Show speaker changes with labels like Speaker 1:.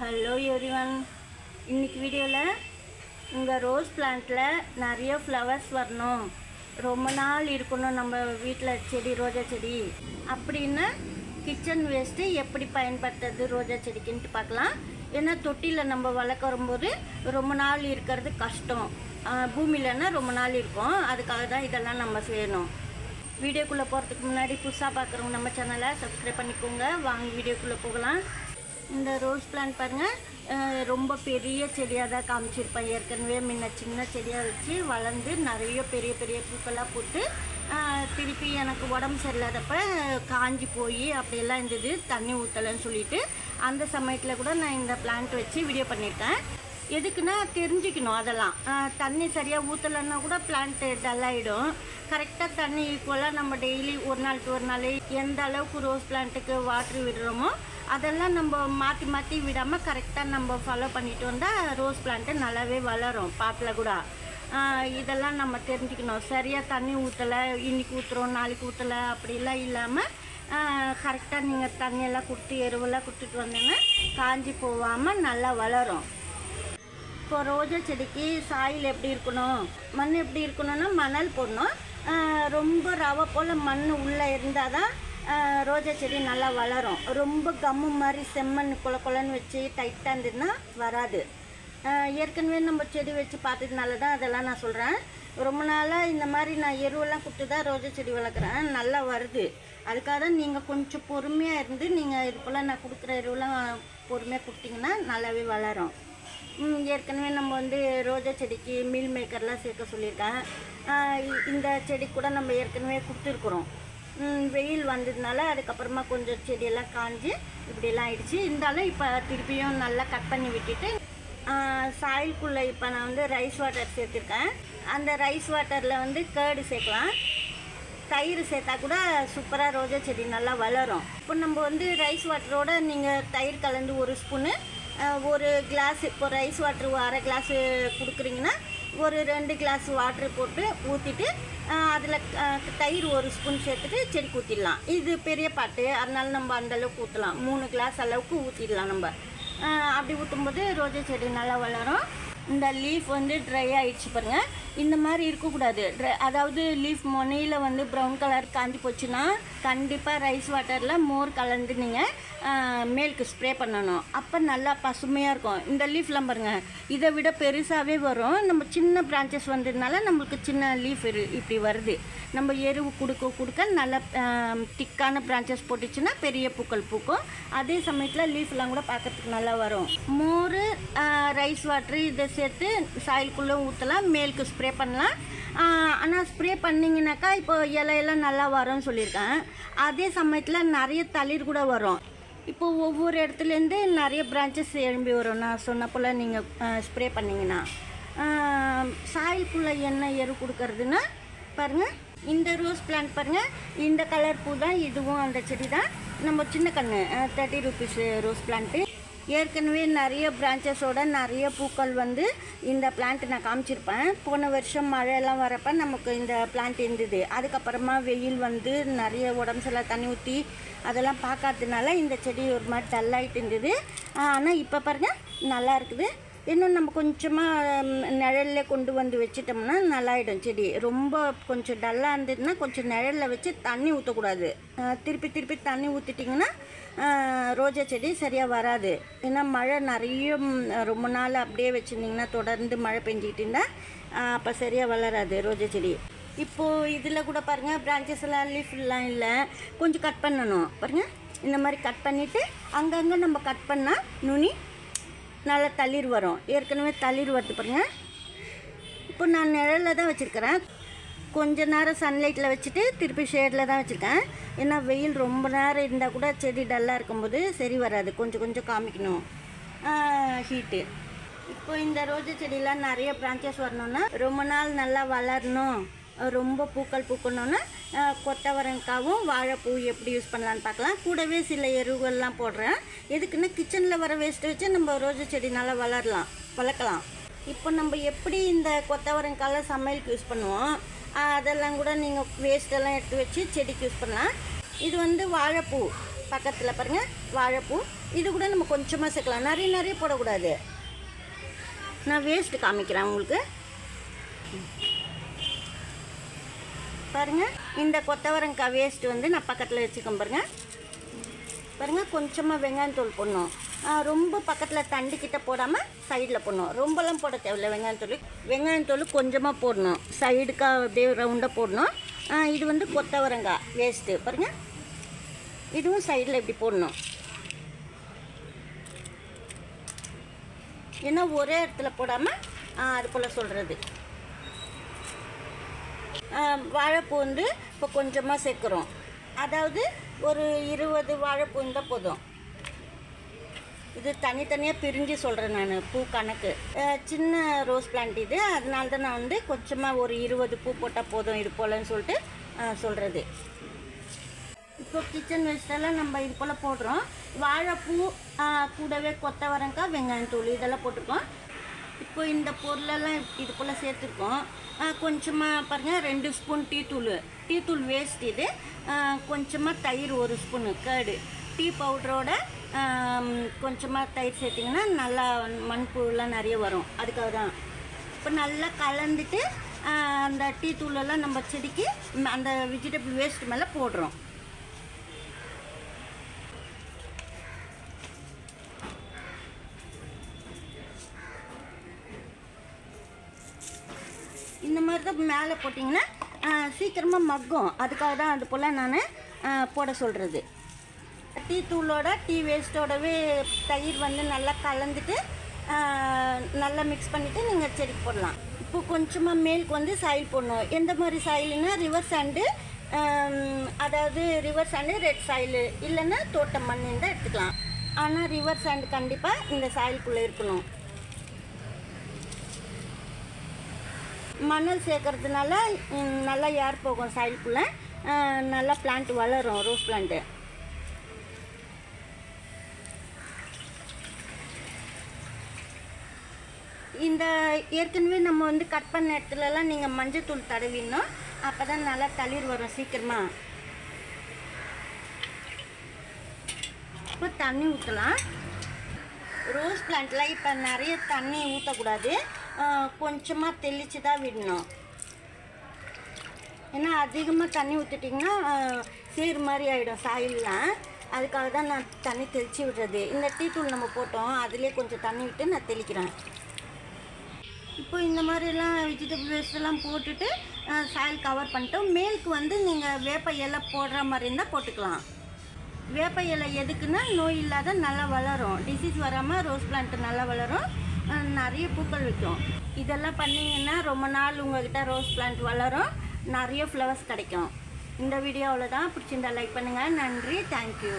Speaker 1: Hello everyone இன்னைக்கு வீடியோவில் உங்கள் ரோஸ் பிளான்ட்டில் நிறைய ஃப்ளவர்ஸ் வரணும். ரொம்ப நாள் இருக்கணும் நம்ம வீட்டில் செடி ரோஜா செடி. அப்படின்னு கிச்சன் வேஸ்ட்டு எப்படி பயன்படுத்துறது ரோஜா செடிக்குன்ட்டு பார்க்கலாம். ஏன்னா தொட்டியில் நம்ம வளர்க்குறம்போது ரொம்ப நாள் இருக்கிறது கஷ்டம். பூமியிலன்னா ரொம்ப நாள் இருக்கும். அதுக்காக தான் இதெல்லாம் நம்ம செய்யணும். வீடியோக்குள்ளே போகிறதுக்கு முன்னாடி புதுசாக பார்க்குறவங்க நம்ம சேனலை சப்ஸ்கிரைப் பண்ணிக்கோங்க. வாங்க வீடியோக்குள்ளே போகலாம். இந்த ரோஸ் பிளான்ட் பாருங்கள் ரொம்ப பெரிய செடியாக தான் காமிச்சிருப்பேன். ஏற்கனவே முன்ன சின்ன செடியாக வச்சு வளர்ந்து நிறைய பெரிய பெரிய பூக்களாக போட்டு திருப்பி எனக்கு உடம்பு சரியில்லாதப்ப காஞ்சி போய் அப்படியெல்லாம் இருந்தது தண்ணி ஊற்றலைன்னு சொல்லிட்டு அந்த சமயத்தில் கூட நான் இந்த பிளான்ட் வச்சு வீடியோ பண்ணியிருக்கேன். எதுக்குன்னா தெரிஞ்சுக்கணும் அதெல்லாம். தண்ணி சரியாக ஊற்றலைன்னா கூட பிளான்ட்டு டல்லாகிடும் கரெக்டாக தண்ணி ஈக்குவலாக நம்ம டெய்லி ஒரு நாள் டு ஒரு நாள் எந்த அளவுக்கு ரோஸ் பிளான்ட்டுக்கு வாட்ரு விடுறோமோ அதெல்லாம் நம்ம மாற்றி மாற்றி விடாமல் கரெக்டாக நம்ம ஃபாலோ பண்ணிட்டு வந்தால் ரோஸ் பிளான்ட்டு நல்லாவே வளரும் பாட்டில் கூட. இதெல்லாம் நம்ம தெரிஞ்சுக்கணும். சரியாக தண்ணி ஊற்றலை இன்னைக்கு ஊற்றுறோம் நாளைக்கு ஊற்றலை அப்படிலாம் இல்லாமல் கரெக்டாக நீங்கள் தண்ணியெல்லாம் கொடுத்து எருவெல்லாம் கொடுத்துட்டு வந்தீங்கன்னா காஞ்சி போகாமல் நல்லா வளரும். இப்போ ரோஜா செடிக்கு சாயில் எப்படி இருக்கணும்? மண் எப்படி இருக்கணும்னா மணல் போடணும். ரொம்ப ரவை போல் மண் உள்ளே இருந்தால் தான் ரோஜா செடி நல்லா வளரும். ரொம்ப கம்மு மாதிரி செம்மண் குல கொலன்னு வச்சு டைட்டாக இருந்ததுன்னா வராது. ஏற்கனவே நம்ம செடி வச்சு பார்த்ததுனால தான் அதெல்லாம் நான் சொல்கிறேன் ரொம்ப நாளாக இந்த மாதிரி நான் எருவெல்லாம் கொடுத்து தான் ரோஜா செடி வளர்க்குறேன். நல்லா வருது. அதுக்காக தான் நீங்கள் கொஞ்சம் பொறுமையாக இருந்து நீங்கள் இது போல் நான் கொடுக்குற எருவெல்லாம் பொறுமையாக கொடுத்தீங்கன்னா நல்லாவே வளரும். ஏற்கனவே நம்ம வந்து ரோஜா செடிக்கு மீல் மேக்கர்லாம் சேர்க்க சொல்லியிருக்கேன் இந்த செடி கூட நம்ம ஏற்கனவே கொடுத்துருக்குறோம். வெயில் வந்ததுனால அதுக்கப்புறமா கொஞ்சம் செடியெல்லாம் காஞ்சு இப்படியெல்லாம் ஆயிடுச்சு. இருந்தாலும் இப்போ திருப்பியும் நல்லா கட் பண்ணி விட்டுட்டு சாயில்குள்ளே இப்போ நான் வந்து ரைஸ் வாட்டர் சேர்த்துருக்கேன். அந்த ரைஸ் வாட்டரில் வந்து கேர்டு சேர்க்கலாம். தயிர் சேர்த்தா கூட சூப்பராக ரோஜா செடி நல்லா வளரும். இப்போ நம்ம வந்து ரைஸ் வாட்டரோட நீங்கள் தயிர் கலந்து ஒரு ஸ்பூனு ஒரு கிளாஸ் இப்போ ரைஸ் வாட்டர் அரை கிளாஸு கொடுக்குறீங்கன்னா ஒரு ரெண்டு கிளாஸ் வாட்ரு போட்டு ஊற்றிட்டு அதில் தயிர் ஒரு ஸ்பூன் சேர்த்துட்டு செடி ஊற்றிடலாம் இது பெரிய பாட்டு. அதனால நம்ம அந்தளவுக்கு ஊற்றலாம் மூணு கிளாஸ் அளவுக்கு ஊற்றிடலாம் நம்ம. அப்படி ஊற்றும்போது ரோஜா செடி நல்லா வளரும். இந்த லீஃப் வந்து ட்ரை ஆகிடுச்சு பாருங்கள் இந்த மாதிரி இருக்கக்கூடாது. ட்ரை அதாவது லீஃப் முனையில் வந்து ப்ரௌன் கலர் காஞ்சி போச்சுன்னா கண்டிப்பாக ரைஸ் வாட்டரில் மோர் கலந்து நீங்கள் மேலுக்கு ஸ்ப்ரே பண்ணணும். அப்போ நல்லா பசுமையாக இருக்கும். இந்த லீஃப்லாம் பாருங்க. இதை விட பெருசாகவே வரும். நம்ம சின்ன பிரான்ச்சஸ் வந்ததுனால நம்மளுக்கு சின்ன லீஃப் இப்படி வருது. நம்ம எருவு கொடுக்க கொடுக்க நல்ல திக்கான பிரான்ச்சஸ் போட்டுச்சுன்னா பெரிய பூக்கள் பூக்கும். அதே சமயத்தில் லீஃப்லாம் கூட பார்க்கறதுக்கு நல்லா வரும். மோர் ரைஸ் வாட்ரு இதை சேர்த்து சாயலுக்குள்ளே ஊற்றலாம் மேலுக்கு ஸ்ப்ரே பண்ணலாம். ஆனால் ஸ்ப்ரே பண்ணிங்கனாக்கா இப்போ இலையெல்லாம் நல்லா வரும்னு சொல்லியிருக்கேன். அதே சமயத்தில் நிறைய தளிர் கூட வரும். இப்போ ஒவ்வொரு இடத்துலேருந்து நிறைய பிரான்ச்சஸ் எழும்பி வரும். நான் சொன்ன போல் நீங்கள் ஸ்ப்ரே பண்ணிங்கன்னா சாயில்குள்ளே என்ன எரு கொடுக்கறதுன்னா பாருங்கள் இந்த ரோஸ் பிளான்ட் பாருங்கள் இந்த கலர் பூ தான் இதுவும் அந்த செடி தான். நம்ம சின்ன கன்று தேர்ட்டி ருபீஸ் ரோஸ் பிளான்ட்டு ஏற்கனவே நிறைய பிரான்ச்சஸோட நிறைய பூக்கள் வந்து இந்த பிளான்ட் நான் காமிச்சிருப்பேன். போன வருஷம் மழையெல்லாம் வரப்போ நமக்கு இந்த பிளான்ட் இருந்தது. அதுக்கப்புறமா வெயில் வந்து நிறைய உடம்பு சில தண்ணி ஊற்றி அதெல்லாம் பார்க்காததுனால இந்த செடி ஒரு மாதிரி டல்லாகிட்டு இருந்தது. ஆனால் இப்போ பாருங்கள் நல்லா இருக்குது. இன்னும் நம்ம கொஞ்சமாக நிழல்ல கொண்டு வந்து வச்சிட்டோம்னா நல்லாயிடும் செடி. ரொம்ப கொஞ்சம் டல்லாக இருந்ததுன்னா கொஞ்சம் நிழலில் வச்சு தண்ணி ஊற்றக்கூடாது திருப்பி திருப்பி தண்ணி ஊற்றிட்டிங்கன்னா ரோஜா செடி சரியாக வராது. ஏன்னா மழை நிறைய ரொம்ப நாள் அப்படியே வச்சுருந்திங்கன்னா தொடர்ந்து மழை பெஞ்சிக்கிட்டு இருந்தால் அப்போ சரியாக வளராது ரோஜா செடி. இப்போது இதில் கூட பாருங்கள் பிரான்ச்சஸ் எல்லாம் லீஃப்லாம் இல்லை. கொஞ்சம் கட் பண்ணணும். பாருங்கள் இந்த மாதிரி கட் பண்ணிவிட்டு அங்கங்கே நம்ம கட் பண்ணால் நுனி நல்லா தளிர் வரும். ஏற்கனவே தளிர் வருது பாருங்கள் இப்போ நான் நிழலில் தான் வச்சுருக்கிறேன். கொஞ்ச நேரம் சன்லைட்டில் வச்சுட்டு திருப்பி ஷேடில் தான் வச்சுருக்கேன். ஏன்னா வெயில் ரொம்ப நேரம் இருந்தால் கூட செடி டல்லாக இருக்கும்போது சரி வராது. கொஞ்சம் கொஞ்சம் காமிக்கணும். ஹீட்டு இப்போ இந்த ரோஜா செடியெலாம் நிறைய பிரான்ச்சஸ் வரணும்னா ரொம்ப நாள் நல்லா வளரணும். ரொம்ப பூக்கள் பூக்கணும்னா அஹ், கொத்தவரங்காவும் வாழைப்பூ எப்படி யூஸ் பண்ணலான்னு பார்க்கலாம். கூடவே சில எருவுகள்லாம் போடுறேன். எதுக்குன்னா கிச்சனில் வர வேஸ்ட்டு வச்சு நம்ம ரோஜா செடி நல்லா வளரலாம் வளர்க்கலாம். இப்போ நம்ம எப்படி இந்த கொத்தவரங்கால சமையலுக்கு யூஸ் பண்ணுவோம் அதெல்லாம் கூட நீங்கள் வேஸ்ட்டெல்லாம் எடுத்து வச்சு செடிக்கு யூஸ் பண்ணலாம். இது வந்து வாழைப்பூ. பக்கத்தில் பாருங்கள் வாழைப்பூ. இது கூட நம்ம கொஞ்சமாக சேர்க்கலாம். நிறைய நிறைய போடக்கூடாது. நான் வேஸ்ட்டு காமிக்கிறேன் உங்களுக்கு. பாருங்கள் இந்த கொத்தவரங்காய் வேஸ்ட் வந்து நான் பக்கத்தில் வச்சுக்கோம் பாருங்க. பாருங்கள் கொஞ்சமாக வெங்காயத்தூள் போடணும். ரொம்ப பக்கத்தில் தண்டுக்கிட்ட போடாமல் சைடில் போடணும். ரொம்பலாம் போட தேவையில்ல வெங்காயத்தூள் வெங்காயத்தூள் வெங்காயம் கொஞ்சமாக போடணும். சைடுக்காக அப்படியே ரவுண்டாக போடணும். இது வந்து கொத்தவரங்காய் வேஸ்ட்டு பாருங்கள் இதுவும் சைடில் இப்படி போடணும். ஏன்னா ஒரே இடத்துல போடாமல் அது போல் சொல்கிறது வாழைப்பூ வந்து இப்போ கொஞ்சமாக சேர்க்குறோம். அதாவது ஒரு இருபது வாழைப்பூ இருந்தால் போதும். இது தனித்தனியாக பிரிஞ்சு சொல்கிறேன் நான் பூ கணக்கு. சின்ன ரோஸ் பிளான்ட் இது. அதனால தான் நான் வந்து கொஞ்சமாக ஒரு இருபது பூ போட்டால் போதும் இது போலன்னு சொல்லிட்டு சொல்கிறது இப்போ கிச்சன் வேஸ்டெல்லாம் நம்ம இது போல் போடுறோம். வாழைப்பூ கூடவே கொத்தவரங்காய் வெங்காயம் தூள் இதெல்லாம் போட்டிருக்கோம். இப்போ இந்த பொருளெல்லாம் இது போல் சேர்த்துருக்கோம் கொஞ்சமாக பாருங்கள் ரெண்டு ஸ்பூன் டீ தூள். டீ தூள் வேஸ்ட் இது. கொஞ்சமாக தயிர் ஒரு ஸ்பூனு கேடு டீ பவுடரோட கொஞ்சமாக தயிர் சேர்த்திங்கன்னா நல்லா மண்புழுலாம் நிறைய வரும். அதுக்காக தான். இப்போ நல்லா கலந்துட்டு அந்த டீ தூளெல்லாம் நம்ம செடிக்கு அந்த வெஜிடபிள் வேஸ்ட் மேலே போடுறோம். இந்த மேலே போட்டிங்கன்னா சீக்கிரமாக மக்கும். அதுக்காக தான் அது போல் நான் போட சொல்கிறது டீ தூளோட டீ வேஸ்ட்டோடவே தயிர் வந்து நல்லா கலந்துட்டு நல்லா மிக்ஸ் பண்ணிவிட்டு நீங்கள் செடிக்கு போடலாம். இப்போ கொஞ்சமாக மேலுக்கு வந்து சாயில் போடணும். எந்த மாதிரி சாயில்னா ரிவர் சாண்டு அதாவது ரிவர் சாண்டு ரெட் சாயில் இல்லைன்னா தோட்டம் மண்ணுன்னு தான் எடுத்துக்கலாம். ஆனால் ரிவர் சாண்டு கண்டிப்பாக இந்த சாயிலுக்குள்ளே இருக்கணும். மணல் சேர்க்கறதுனால நல்லா ஏர் போகும் சைடுக்குள்ளே நல்லா பிளான்ட் வளரும் ரோஸ் பிளான்ட்டு இந்த ஏற்கனவே நம்ம வந்து கட் பண்ண இடத்துலலாம் நீங்கள் மஞ்சத்தூள் தடவிடணும். அப்போ தான் நல்லா தளிர் வரும் சீக்கிரமாக இப்போ தண்ணி ஊற்றலாம் ரோஸ் பிளான்ட்லாம் இப்போ நிறைய தண்ணி ஊற்றக்கூடாது கொஞ்சமாக தெளித்து தான் விடணும். ஏன்னா அதிகமாக தண்ணி ஊற்றிட்டிங்கன்னா சீர் மாதிரி ஆகிடும் சாயில்லாம் அதுக்காக தான் நான் தண்ணி தெளித்து விடுறது. இந்த டீ தூள் நம்ம போட்டோம். அதிலே கொஞ்சம் தண்ணி விட்டு நான் தெளிக்கிறேன். இப்போ இந்த மாதிரிலாம் வெஜிடபிள் வேஸ்ட் எல்லாம் போட்டுட்டு சாயில் கவர் பண்ணிட்டோம். மேலுக்கு வந்து நீங்கள் வேப்ப இலை போடுற மாதிரி இருந்தால் போட்டுக்கலாம். வேப்ப இலை எதுக்குன்னா நோய் இல்லாத நல்லா வளரும். டிசீஸ் வராமல் ரோஸ் பிளான்ட் நல்லா வளரும். நிறைய பூக்கள் வைக்கும் இதெல்லாம் பண்ணிங்கன்னா ரொம்ப நாள் உங்கள்கிட்ட ரோஸ் பிளான்ட் வளரும். நிறைய ஃப்ளவர்ஸ் கிடைக்கும். இந்த வீடியோ அவ்வளோதான் பிடிச்சிருந்தா லைக் பண்ணுங்கள் நன்றி. தேங்க்யூ